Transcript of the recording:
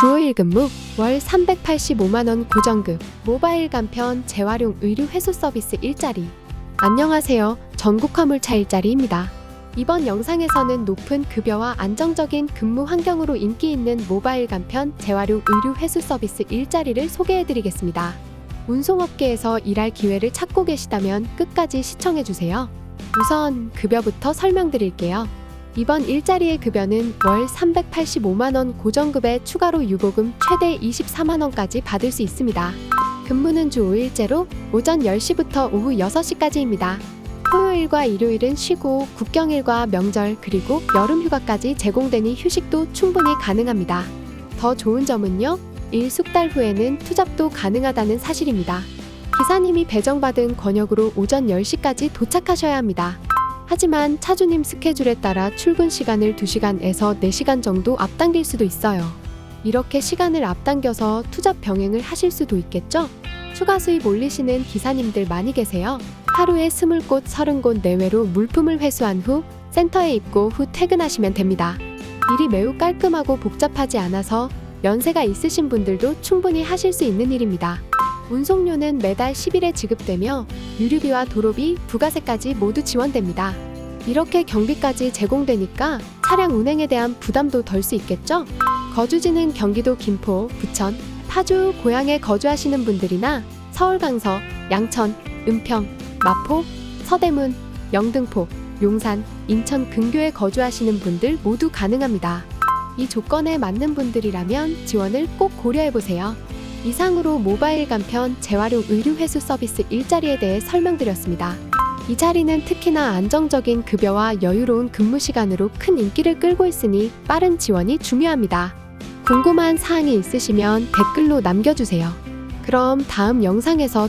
주 5일 근무, 월 385만원 고정급, 모바일 간편 재활용 의류 회수 서비스 일자리. 안녕하세요. 전국 화물차 일자리입니다. 이번 영상에서는 높은 급여와 안정적인 근무 환경으로 인기 있는 모바일 간편 재활용 의류 회수 서비스 일자리를 소개해드리겠습니다. 운송업계에서 일할 기회를 찾고 계시다면 끝까지 시청해주세요. 우선 급여부터 설명드릴게요. 이번 일자리의 급여는 월 385만원 고정급에 추가로 유보금 최대 24만원까지 받을 수 있습니다. 근무는 주 5일제로 오전 10시부터 오후 6시까지입니다. 토요일과 일요일은 쉬고 국경일과 명절 그리고 여름 휴가까지 제공되니 휴식도 충분히 가능합니다. 더 좋은 점은요. 일 숙달 후에는 투잡도 가능하다는 사실입니다. 기사님이 배정받은 권역으로 오전 10시까지 도착하셔야 합니다. 하지만 차주님 스케줄에 따라 출근 시간을 2시간에서 4시간 정도 앞당길 수도 있어요. 이렇게 시간을 앞당겨서 투잡 병행을 하실 수도 있겠죠? 추가 수입 올리시는 기사님들 많이 계세요. 하루에 20곳, 30곳 내외로 물품을 회수한 후 센터에 입고 후 퇴근하시면 됩니다. 일이 매우 깔끔하고 복잡하지 않아서 연세가 있으신 분들도 충분히 하실 수 있는 일입니다. 운송료는 매달 10일에 지급되며 유류비와 도로비, 부가세까지 모두 지원됩니다. 이렇게 경비까지 제공되니까 차량 운행에 대한 부담도 덜 수 있겠죠? 거주지는 경기도 김포, 부천, 파주, 고향에 거주하시는 분들이나 서울 강서, 양천, 은평, 마포, 서대문, 영등포, 용산, 인천 근교에 거주하시는 분들 모두 가능합니다. 이 조건에 맞는 분들이라면 지원을 꼭 고려해 보세요. 이상으로 모바일 간편 재활용 의류 회수 서비스 일자리에 대해 설명드렸습니다. 이 자리는 특히나 안정적인 급여와 여유로운 근무 시간으로 큰 인기를 끌고 있으니 빠른 지원이 중요합니다. 궁금한 사항이 있으시면 댓글로 남겨주세요. 그럼 다음 영상에서 또